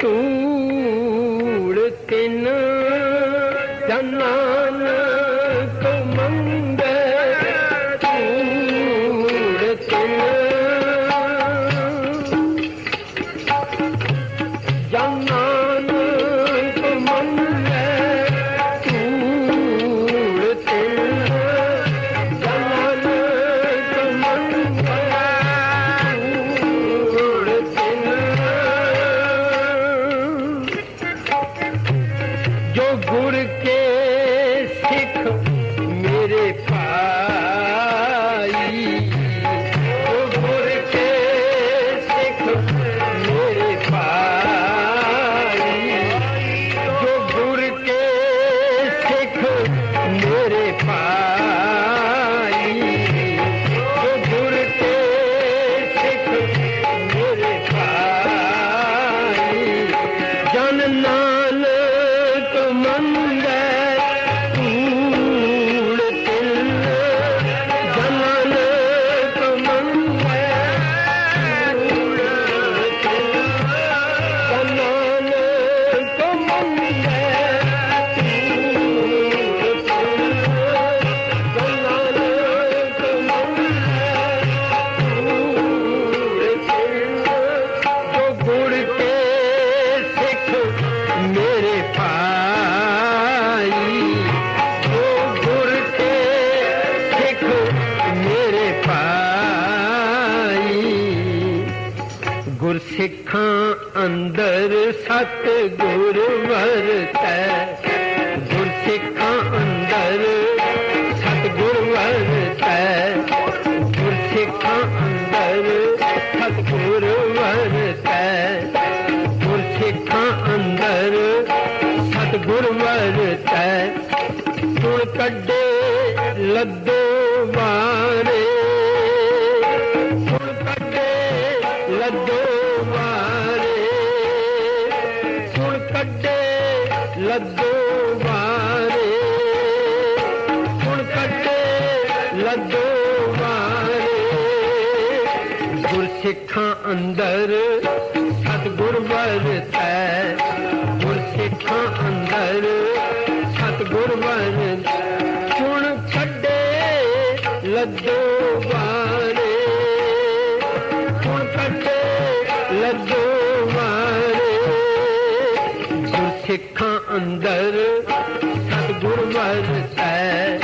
ਧੂੜ ਤਿੰਨ ਜਨਾ குறுக்கே Nanda. ਸਿੱਖਾਂ ਅੰਦਰ ਸਤ ਗੁਰ ਵਰਤੈ। ਗੁਰ ਸਿੱਖਾਂ ਅੰਦਰ ਸਤ ਗੁਰ ਵਰਤੈ। ਗੁਰ ਸਿੱਖਾਂ ਅੰਦਰ ਸਤ ਗੁਰ ਵਰਤੈ। ਗੁਰ ਸਿੱਖਾਂ ਅੰਦਰ ਸਤ ਗੁਰ ਵਰਤੈ। ਗੁਰ ਕੱਢੇ ਲੱਦੋ ਵਾਰੇ ਸਿੱਖਾਂ ਅੰਦਰ ਸਤਗੁਰ ਵਰਤੈ। ਗੁਰ ਸਿੱਖਾਂ ਅੰਦਰ ਸਤਗੁਰ ਵਰਤੈ। ਚੁਣ ਛੱਡੇ ਲੱਜੋ ਵਾਰੇ ਚੁਣ ਛੱਡੇ ਲੱਜੋ ਵਾਰੇ ਗੁਰ ਸਿੱਖਾਂ ਅੰਦਰ ਸਤਗੁਰ ਵਰਤੈ।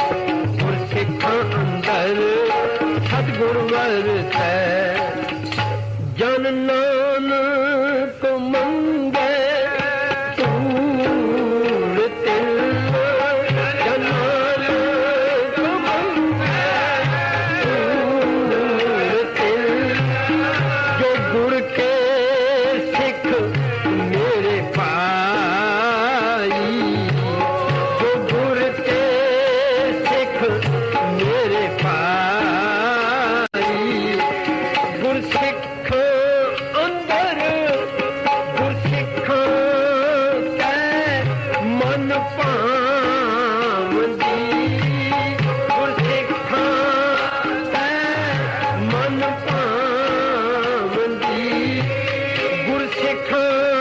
देखो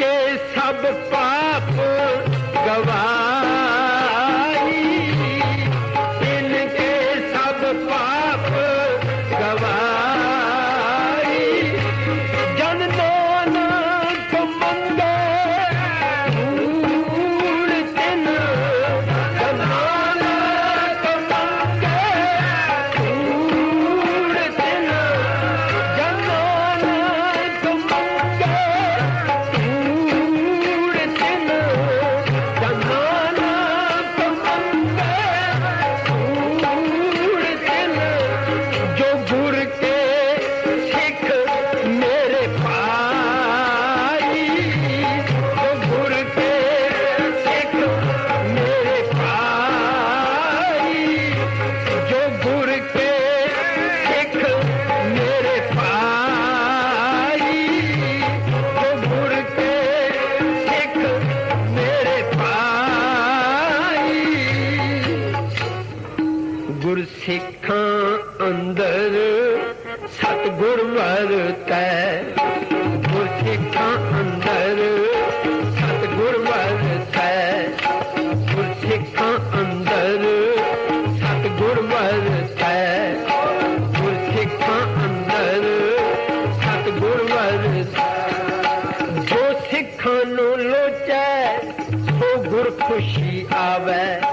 के सब पा ਸਿੱਖਾਂ ਅੰਦਰ ਸਤਗੁਰ ਤੈ ਗੁਰ ਸਿੱਖਾਂ ਅੰਦਰ ਸਤਗੁਰ ਵਰਤੈ। ਗੁਰ ਸਿੱਖਾਂ ਅੰਦਰ ਸਤਗੁਰ ਵਰਤੈ। ਗੁਰ ਸਿੱਖਾਂ ਅੰਦਰ ਸਤਗੁਰ ਵਰਤੈ। ਜੋ ਸਿੱਖਾਂ ਨੂੰ ਲੋਚੈ, ਸੋ ਗੁਰ ਖੁਸ਼ੀ ਆਵੇ।